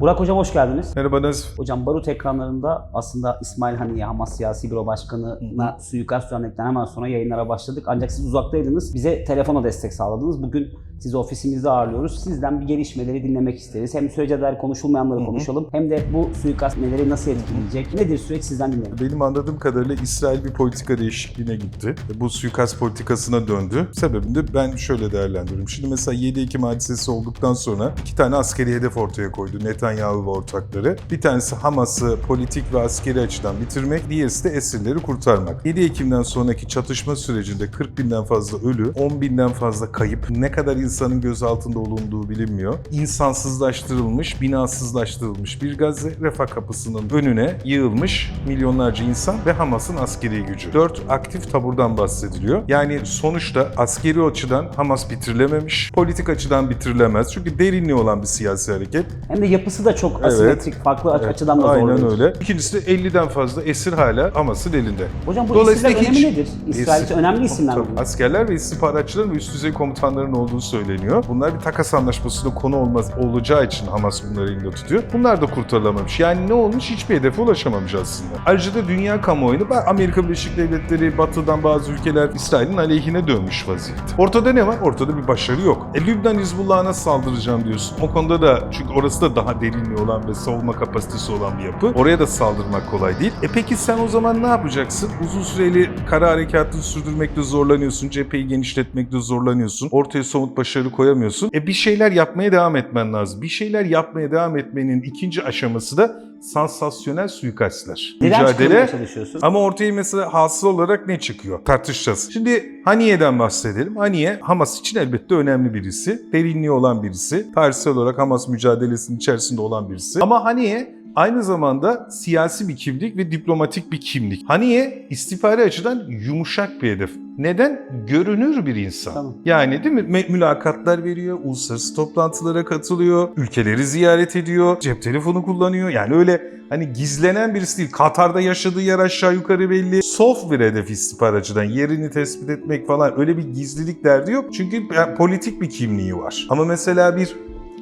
Burak Hocam hoş geldiniz. Merhaba Nazif. Hocam Barut ekranlarında aslında İsmail Haniye Hamas Siyasi Büro Başkanı'na suikast örnekten hemen sonra yayınlara başladık. Ancak siz uzaktaydınız. Bize telefona destek sağladınız. Bugün sizi ofisimizde ağırlıyoruz. Sizden bir gelişmeleri dinlemek isteriz. Hem sürece dair konuşulmayanları konuşalım. Hem de bu suikast neleri nasıl etkileyecek? Nedir süreç sizden dinleyelim. Benim anladığım kadarıyla İsrail bir politika değişikliğine gitti. Bu suikast politikasına döndü. Sebebini de ben şöyle değerlendiriyorum. Şimdi mesela 7 Ekim hadisesi olduktan sonra iki tane askeri hedef ortaya koydu Netanyahu ve ortakları. Bir tanesi Hamas'ı politik ve askeri açıdan bitirmek, diğerisi de esirleri kurtarmak. 7 Ekim'den sonraki çatışma sürecinde 40 binden fazla ölü, 10 binden fazla kayıp, ne kadar insanın gözaltında olunduğu bilinmiyor. İnsansızlaştırılmış, binasızlaştırılmış bir Gazze refah kapısının önüne yığılmış milyonlarca insan ve Hamas'ın askeri gücü. 4 aktif taburdan bahsediliyor. Yani sonuçta askeri açıdan Hamas bitirilememiş, politik açıdan bitirilemez. Çünkü derinliği olan bir siyasi hareket. Hem de yapısı da çok asimetrik, farklı aç- açıdan da Aynen zorlayıcı. öyle. İkincisi de 50'den fazla esir hala Hamas'ın elinde. Hocam bu Dolayısıyla önemi hiç- nedir? İsrail için önemli isimler mi? Tabii, Askerler ve istihbaratçıların ve üst düzey komutanların olduğu söyleniyor. Bunlar bir takas anlaşmasında konu olmaz olacağı için Hamas bunları elinde tutuyor. Bunlar da kurtarılamamış. Yani ne olmuş? Hiçbir hedefe ulaşamamış aslında. Ayrıca da dünya kamuoyunu, Amerika Birleşik Devletleri, Batı'dan bazı ülkeler İsrail'in aleyhine dönmüş vaziyette. Ortada ne var? Ortada bir başarı yok. E, Lübnan Hizbullah'a nasıl saldıracağım diyorsun. O konuda da çünkü orası da daha derinliği olan ve savunma kapasitesi olan bir yapı. Oraya da saldırmak kolay değil. E peki sen o zaman ne yapacaksın? Uzun süreli kara harekatını sürdürmekte zorlanıyorsun. Cepheyi genişletmekte zorlanıyorsun. Ortaya somut başarı koyamıyorsun. E bir şeyler yapmaya devam etmen lazım. Bir şeyler yapmaya devam etmenin ikinci aşaması da sansasyonel suikastler. Direnç kırmaya çalışıyorsun. Ama ortaya mesela hasıl olarak ne çıkıyor? Tartışacağız. Şimdi Haniye'den bahsedelim. Haniye Hamas için elbette önemli birisi. Derinliği olan birisi. Tarihsel olarak Hamas mücadelesinin içerisinde olan birisi. Ama Haniye aynı zamanda siyasi bir kimlik ve diplomatik bir kimlik. Haniye istihbari açıdan yumuşak bir hedef. Neden? Görünür bir insan. Tamam. Yani değil mi? Me- mülakatlar veriyor, uluslararası toplantılara katılıyor, ülkeleri ziyaret ediyor, cep telefonu kullanıyor. Yani öyle hani gizlenen birisi değil. Katar'da yaşadığı yer aşağı yukarı belli. Soft bir hedef istihbaratçıdan yerini tespit etmek falan öyle bir gizlilik derdi yok. Çünkü politik bir kimliği var. Ama mesela bir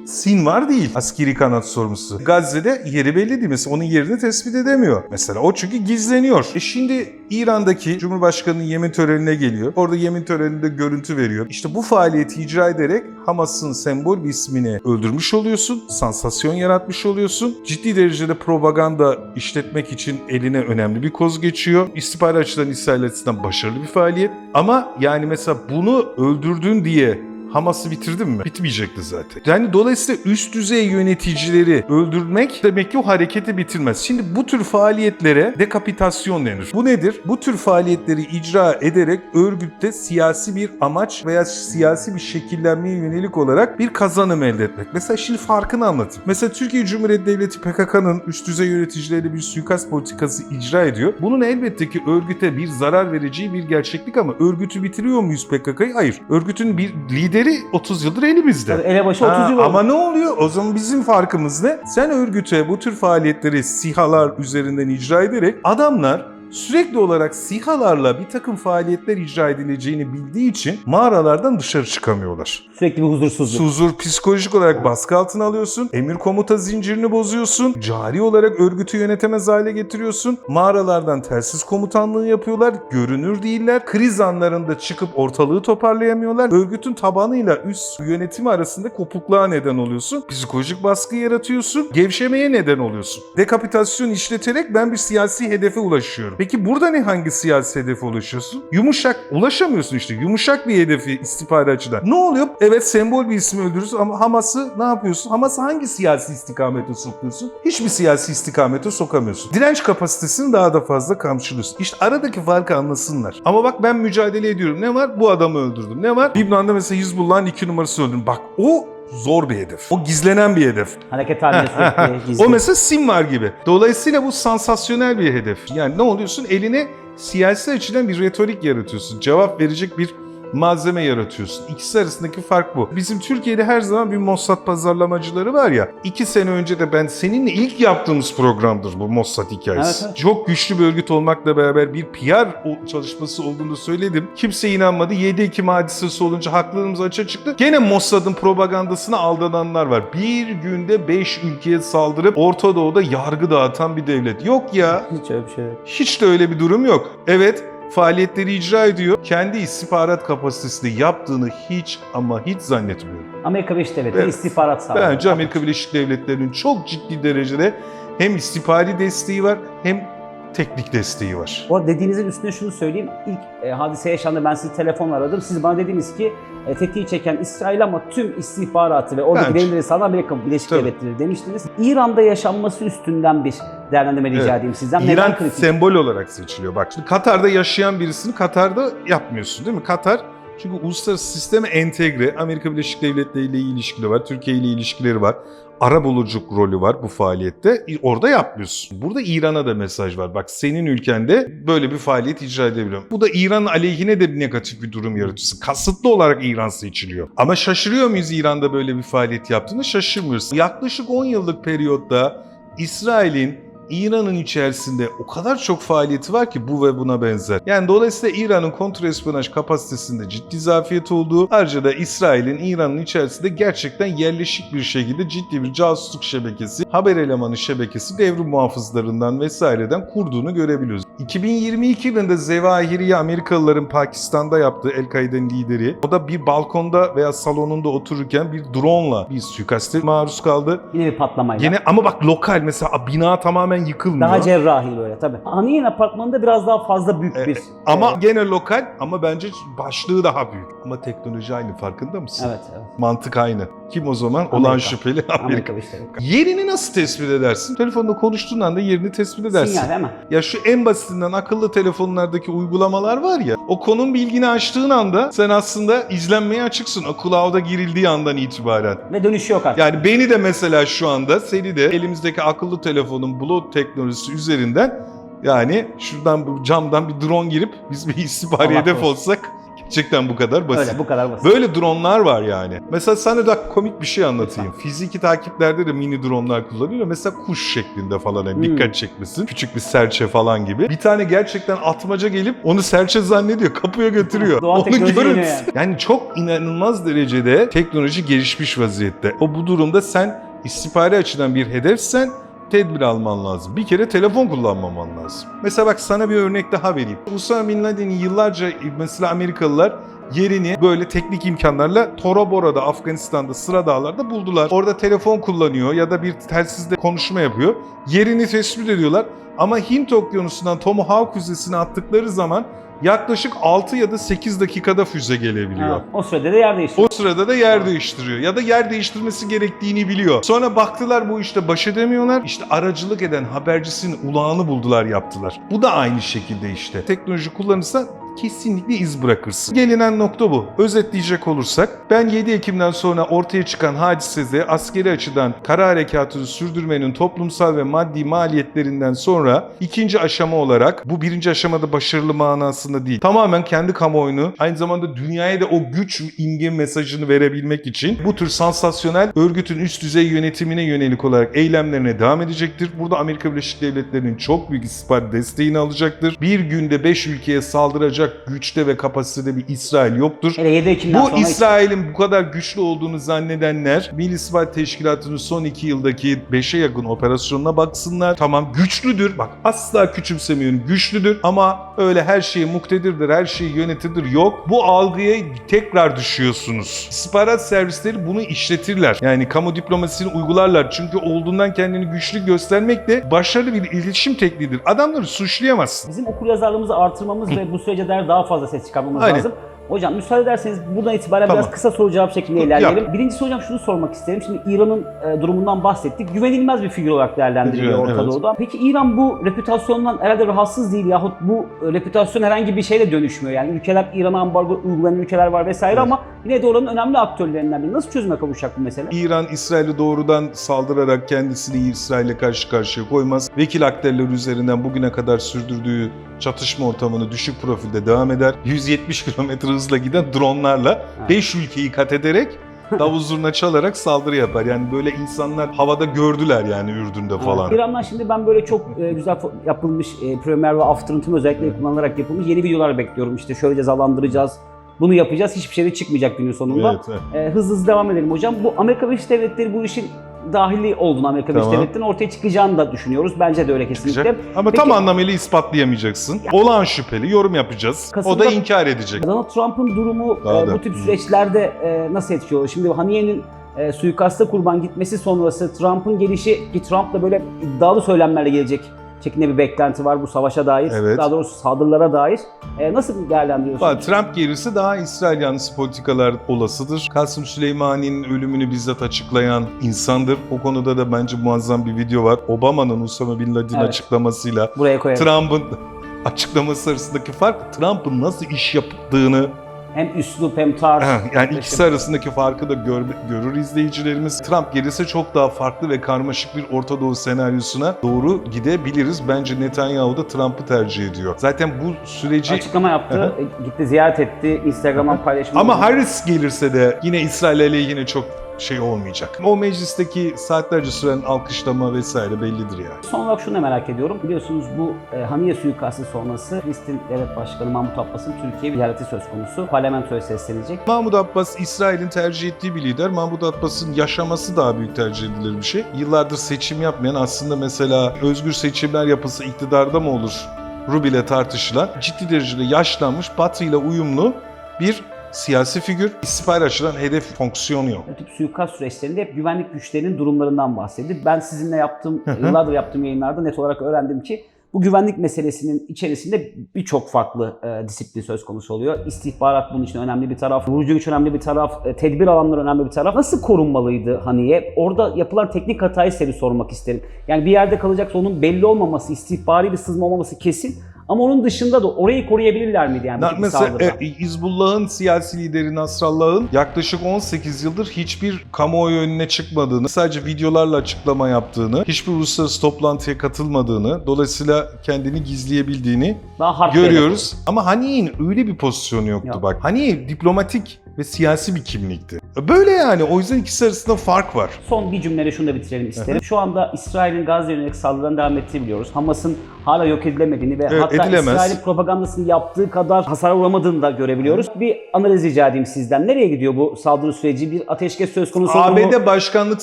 Sin var değil askeri kanat sorumlusu. Gazze'de yeri belli değil. Mesela onun yerini tespit edemiyor. Mesela o çünkü gizleniyor. E şimdi İran'daki Cumhurbaşkanı'nın yemin törenine geliyor. Orada yemin töreninde görüntü veriyor. İşte bu faaliyeti icra ederek Hamas'ın sembol bir ismini öldürmüş oluyorsun. Sansasyon yaratmış oluyorsun. Ciddi derecede propaganda işletmek için eline önemli bir koz geçiyor. İstihbarat açıdan İsrail açısından başarılı bir faaliyet. Ama yani mesela bunu öldürdün diye Hamas'ı bitirdin mi? Bitmeyecekti zaten. Yani dolayısıyla üst düzey yöneticileri öldürmek demek ki o hareketi bitirmez. Şimdi bu tür faaliyetlere dekapitasyon denir. Bu nedir? Bu tür faaliyetleri icra ederek örgütte siyasi bir amaç veya siyasi bir şekillenmeye yönelik olarak bir kazanım elde etmek. Mesela şimdi farkını anlatayım. Mesela Türkiye Cumhuriyeti Devleti PKK'nın üst düzey yöneticileriyle bir suikast politikası icra ediyor. Bunun elbette ki örgüte bir zarar vereceği bir gerçeklik ama örgütü bitiriyor muyuz PKK'yı? Hayır. Örgütün bir lideri 30 yıldır elimizde. Tabii elebaşı 30 Ha, yıl oldu. Ama ne oluyor? O zaman bizim farkımız ne? Sen örgüte bu tür faaliyetleri sihalar üzerinden icra ederek adamlar sürekli olarak sihalarla bir takım faaliyetler icra edileceğini bildiği için mağaralardan dışarı çıkamıyorlar. Sürekli bir huzursuzluk. Huzur psikolojik olarak baskı altına alıyorsun. Emir komuta zincirini bozuyorsun. Cari olarak örgütü yönetemez hale getiriyorsun. Mağaralardan telsiz komutanlığı yapıyorlar. Görünür değiller. Kriz anlarında çıkıp ortalığı toparlayamıyorlar. Örgütün tabanıyla üst yönetimi arasında kopukluğa neden oluyorsun. Psikolojik baskı yaratıyorsun. Gevşemeye neden oluyorsun. Dekapitasyon işleterek ben bir siyasi hedefe ulaşıyorum. Peki burada ne hangi siyasi hedefe ulaşıyorsun? Yumuşak ulaşamıyorsun işte. Yumuşak bir hedefi istihbari açıdan. Ne oluyor? Evet sembol bir ismi öldürüyorsun ama Hamas'ı ne yapıyorsun? Hamas'ı hangi siyasi istikamete sokuyorsun? Hiçbir siyasi istikamete sokamıyorsun. Direnç kapasitesini daha da fazla kamçılıyorsun. İşte aradaki farkı anlasınlar. Ama bak ben mücadele ediyorum. Ne var? Bu adamı öldürdüm. Ne var? Libnan'da mesela Hizbullah'ın iki numarası öldürdüm. Bak o zor bir hedef. O gizlenen bir hedef. Hareket halinde sürekli gizli. O mesela sim var gibi. Dolayısıyla bu sansasyonel bir hedef. Yani ne oluyorsun? Eline siyasi açıdan bir retorik yaratıyorsun. Cevap verecek bir malzeme yaratıyorsun. İkisi arasındaki fark bu. Bizim Türkiye'de her zaman bir Mossad pazarlamacıları var ya. iki sene önce de ben seninle ilk yaptığımız programdır bu Mossad hikayesi. Evet, evet. Çok güçlü bir örgüt olmakla beraber bir PR çalışması olduğunu söyledim. Kimse inanmadı. 7 Ekim hadisesi olunca haklarımız açığa çıktı. Gene Mossad'ın propagandasına aldananlar var. Bir günde 5 ülkeye saldırıp Orta Doğu'da yargı dağıtan bir devlet. Yok ya. Hiç öyle bir şey yok. Hiç de öyle bir durum yok. Evet faaliyetleri icra ediyor. Kendi istihbarat kapasitesinde yaptığını hiç ama hiç zannetmiyorum. Amerika Birleşik Devletleri Evet. istihbarat sağlıyor. Bence Amerika Birleşik Devletleri'nin çok ciddi derecede hem istihbari desteği var hem teknik desteği var. Bu arada dediğinizin üstüne şunu söyleyeyim. İlk e, hadise yaşandı ben sizi telefonla aradım. Siz bana dediniz ki e, tetiği çeken İsrail ama tüm istihbaratı ve oradaki Bence. verileri sağlayan Amerika Birleşik Tabii. Devletleri demiştiniz. İran'da yaşanması üstünden bir değerlendirme rica Evet. edeyim sizden. İran Neden kritik? sembol olarak seçiliyor. Bak şimdi Katar'da yaşayan birisini Katar'da yapmıyorsun değil mi? Katar çünkü uluslararası sisteme entegre. Amerika Birleşik Devletleri ile ilişkileri var. Türkiye ile ilişkileri var. Ara buluculuk rolü var bu faaliyette. Orada yapmıyorsun. Burada İran'a da mesaj var. Bak senin ülkende böyle bir faaliyet icra edebiliyorum. Bu da İran aleyhine de bir negatif bir durum yaratıyorsun. Kasıtlı olarak İran seçiliyor. Ama şaşırıyor muyuz İran'da böyle bir faaliyet yaptığını? Şaşırmıyoruz. Yaklaşık 10 yıllık periyotta İsrail'in İran'ın içerisinde o kadar çok faaliyeti var ki bu ve buna benzer. Yani dolayısıyla İran'ın kontrespiyonaj kapasitesinde ciddi zafiyet olduğu, ayrıca da İsrail'in İran'ın içerisinde gerçekten yerleşik bir şekilde ciddi bir casusluk şebekesi, haber elemanı şebekesi, devrim muhafızlarından vesaireden kurduğunu görebiliyoruz. 2022 yılında Zevahiriye Amerikalıların Pakistan'da yaptığı El-Kaide'nin lideri, o da bir balkonda veya salonunda otururken bir drone'la bir suikaste maruz kaldı. Yine bir patlamayla. Gene ama bak lokal mesela bina tamamen yıkılmıyor. Daha cerrahi böyle tabii. Haniyen apartmanında biraz daha fazla büyük E, bir... Ama e, gene lokal ama bence başlığı daha büyük. Ama teknoloji aynı farkında mısın? evet, evet. Mantık aynı. Kim o zaman? Amerika. Olan şüpheli Amerika. Amerika Devletleri. Yerini nasıl tespit edersin? Telefonda konuştuğun anda yerini tespit edersin. Sinyal hemen. Ya şu en basitinden akıllı telefonlardaki uygulamalar var ya, o konum bilgini açtığın anda sen aslında izlenmeye açıksın. O cloud'a girildiği andan itibaren. Ve dönüşü yok artık. Yani beni de mesela şu anda seni de elimizdeki akıllı telefonun bulut teknolojisi üzerinden yani şuradan bu camdan bir drone girip biz bir istihbari hedef olsak gerçekten bu kadar basit. Öyle bu kadar basit. Böyle dronlar var yani. Mesela sana da komik bir şey anlatayım. Fiziki takiplerde de mini dronlar kullanılıyor. Mesela kuş şeklinde falan yani Hmm. dikkat çekmesin. Küçük bir serçe falan gibi. Bir tane gerçekten atmaca gelip onu serçe zannediyor. Kapıya götürüyor. Doğal teknoloji görüntüsü- yani çok inanılmaz derecede teknoloji gelişmiş vaziyette. O bu durumda sen istihbari açıdan bir hedefsen tedbir alman lazım. Bir kere telefon kullanmaman lazım. Mesela bak sana bir örnek daha vereyim. Usama Bin Laden'i yıllarca mesela Amerikalılar yerini böyle teknik imkanlarla Tora Bora'da Afganistan'da sıra dağlarda buldular. Orada telefon kullanıyor ya da bir telsizde konuşma yapıyor. Yerini tespit ediyorlar. Ama Hint okyanusundan Tomahawk füzesini attıkları zaman yaklaşık 6 ya da 8 dakikada füze gelebiliyor. Ha, o sürede de yer değiştiriyor. O sırada da yer değiştiriyor ya da yer değiştirmesi gerektiğini biliyor. Sonra baktılar bu işte baş edemiyorlar. İşte aracılık eden habercisinin ulağını buldular yaptılar. Bu da aynı şekilde işte. Teknoloji kullanırsa kesinlikle iz bırakırsın. Gelinen nokta bu. Özetleyecek olursak ben 7 Ekim'den sonra ortaya çıkan hadisede askeri açıdan kara harekatını sürdürmenin toplumsal ve maddi maliyetlerinden sonra ikinci aşama olarak bu birinci aşamada başarılı manasında değil. Tamamen kendi kamuoyunu aynı zamanda dünyaya da o güç imge mesajını verebilmek için bu tür sansasyonel örgütün üst düzey yönetimine yönelik olarak eylemlerine devam edecektir. Burada Amerika Birleşik Devletleri'nin çok büyük istihbarat desteğini alacaktır. Bir günde 5 ülkeye saldıracak güçte ve kapasitede bir İsrail yoktur. Hele 7 Ekim'den Bu sonra İsrail'in bu kadar güçlü olduğunu zannedenler Milli İstihbarat Teşkilatı'nın son iki yıldaki 5'e yakın operasyonuna baksınlar. Tamam güçlüdür. Bak asla küçümsemiyorum. Güçlüdür ama öyle her şeyi muktedirdir, her şeyi yönetirdir. Yok. Bu algıya tekrar düşüyorsunuz. İstihbarat servisleri bunu işletirler. Yani kamu diplomasisini uygularlar. Çünkü olduğundan kendini güçlü göstermek de başarılı bir iletişim tekniğidir. Adamları suçlayamazsın. bizim okuryazarlığımızı artırmamız ve bu sürece daha fazla ses çıkarmamız Aynen. lazım. Hocam müsaade ederseniz buradan itibaren Tamam. biraz kısa soru cevap şeklinde ilerleyelim. Birincisi hocam şunu sormak isterim. Şimdi İran'ın e, durumundan bahsettik. Güvenilmez bir figür olarak değerlendiriliyor Evet. Orta Doğu'da. Peki İran bu reputasyondan herhalde rahatsız değil yahut bu e, reputasyon herhangi bir şeyle dönüşmüyor. Yani ülkeler İran'a ambargo uygulayan ülkeler var vesaire Evet. ama Yine de oranın önemli aktörlerinden biri. Nasıl çözüme kavuşacak bu mesele? İran İsrail'e doğrudan saldırarak kendisini İsrail'e karşı karşıya koymaz. Vekil aktarları üzerinden bugüne kadar sürdürdüğü çatışma ortamını düşük profilde devam eder. 170 km hızla giden dronlarla 5 ülkeyi kat ederek davul zurna çalarak saldırı yapar. Yani böyle insanlar havada gördüler yani Ürdün'de falan. İran'dan şimdi ben böyle çok e, güzel fo- yapılmış e, Premiere ve After'ın tüm özellikleri kullanılarak yapılmış yeni videolar bekliyorum. İşte şöyle cezalandıracağız, bunu yapacağız. Hiçbir şey de çıkmayacak günün sonunda. Evet, evet. E, hızlı hızlı devam edelim hocam. Bu Amerika Birleşik Devletleri bu işin dahili olduğunu Amerika Birleşik Tamam. Devletleri'nin ortaya çıkacağını da düşünüyoruz. Bence de öyle kesinlikle. Çıkacak. Ama Peki- tam anlamıyla ispatlayamayacaksın. Olağan şüpheli yorum yapacağız. O Kasım'da- da inkar edecek. Donald Trump'ın durumu Daha e, da. bu tip süreçlerde e, nasıl etkiliyor? Şimdi Haniye'nin e, suikasta kurban gitmesi sonrası Trump'ın gelişi ki Trump da böyle iddialı söylemlerle gelecek şeklinde bir beklenti var bu savaşa dair. Evet. Daha doğrusu saldırılara dair. E, nasıl değerlendiriyorsunuz? Trump gerisi daha İsrail yanlısı politikalar olasıdır. Kasım Süleymani'nin ölümünü bizzat açıklayan insandır. O konuda da bence muazzam bir video var. Obama'nın Osama Bin Laden Evet. açıklamasıyla. Trump'ın açıklaması arasındaki fark Trump'ın nasıl iş yaptığını Hem üslup hem tarz. yani ikisi arasındaki farkı da gör- görür izleyicilerimiz. Trump gelirse çok daha farklı ve karmaşık bir Orta Doğu senaryosuna doğru gidebiliriz. Bence Netanyahu da Trump'ı tercih ediyor. Zaten bu süreci Açıklama yaptı. e, gitti ziyaret etti. Instagram'dan paylaşımı. Ama Harris gelirse de yine İsrail aleyhine çok şey olmayacak. O meclisteki saatlerce süren alkışlama vesaire bellidir yani. Son olarak şunu da merak ediyorum. Biliyorsunuz bu e, Haniye suikastı sonrası Filistin Devlet Başkanı Mahmut Abbas'ın Türkiye ziyareti söz konusu. Parlamentoya seslenecek. Mahmut Abbas İsrail'in tercih ettiği bir lider. Mahmut Abbas'ın yaşaması daha büyük tercih edilir bir şey. Yıllardır seçim yapmayan aslında mesela özgür seçimler yapılsa iktidarda mı olur? Rub ile tartışılan ciddi derecede yaşlanmış Batı ile uyumlu bir siyasi figür. İstihbarat açıdan hedef fonksiyonu yok. Bu tip suikast süreçlerinde hep güvenlik güçlerinin durumlarından bahsedildi. Ben sizinle yaptığım, yıllardır yaptığım yayınlarda net olarak öğrendim ki bu güvenlik meselesinin içerisinde birçok farklı e, disiplin söz konusu oluyor. İstihbarat bunun için önemli bir taraf, vurucu güç önemli bir taraf, e, tedbir alanları önemli bir taraf. Nasıl korunmalıydı Haniye? Orada yapılan teknik hatayı bir sormak isterim. Yani bir yerde kalacaksa onun belli olmaması, istihbari bir sızma olmaması kesin. Ama onun dışında da orayı koruyabilirler miydi yani? Na- Mesela e, Hizbullah'ın siyasi lideri Nasrallah'ın yaklaşık 18 yıldır hiçbir kamuoyu önüne çıkmadığını, sadece videolarla açıklama yaptığını, hiçbir uluslararası toplantıya katılmadığını, dolayısıyla kendini gizleyebildiğini Daha görüyoruz. Ama Haniye'nin öyle bir pozisyonu yoktu Yok. bak. Haniye diplomatik ve siyasi bir kimlikti. Böyle yani o yüzden ikisi arasında fark var. Son bir cümleyle şunu da bitirelim isterim. Şu anda İsrail'in Gazze'ye yönelik saldırılarını devam ettiğini biliyoruz. Hamas'ın hala yok edilemediğini ve Evet, hatta edilemez. İsrail'in propagandasını yaptığı kadar hasar uğramadığını da görebiliyoruz. Bir analiz rica edeyim sizden. Nereye gidiyor bu saldırı süreci? Bir ateşkes söz konusu oldu mu? ABD başkanlık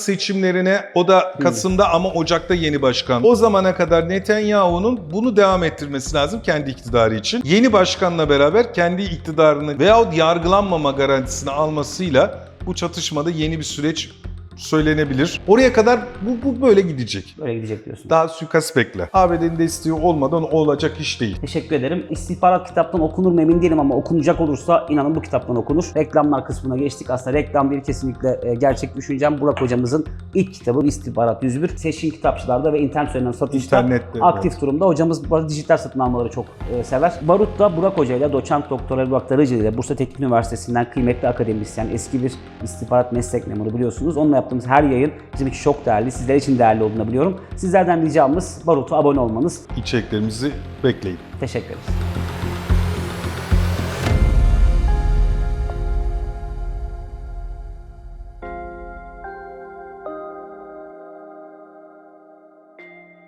seçimlerine o da Kasım'da ama Ocak'ta yeni başkan. O zamana kadar Netanyahu'nun bunu devam ettirmesi lazım kendi iktidarı için. Yeni başkanla beraber kendi iktidarını veyahut yargılanmama garantisini almasıyla bu çatışmada yeni bir süreç söylenebilir. Oraya kadar bu, bu böyle gidecek. Böyle gidecek diyorsun. Daha suikast bekle. ABD'nin desteği olmadan olacak iş değil. Teşekkür ederim. İstihbarat kitaptan okunur mu emin değilim ama okunacak olursa inanın bu kitaptan okunur. Reklamlar kısmına geçtik. Aslında reklam değil kesinlikle e, gerçek düşüncem. Burak hocamızın ilk kitabı İstihbarat 101. Seçkin kitapçılarda ve internet üzerinden satışta İnternette, aktif durumda. Hocamız bu arada dijital satın almaları çok e, sever. Barut da Burak Hoca ile doçent doktor Burak Darıcı ile Bursa Teknik Üniversitesi'nden kıymetli akademisyen, eski bir istihbarat meslek memuru biliyorsunuz. Onunla yaptığımız her yayın bizim için çok değerli, sizler için değerli olduğunu biliyorum. Sizlerden ricamız Barut'a abone olmanız. İçeriklerimizi bekleyin. Teşekkür ederim.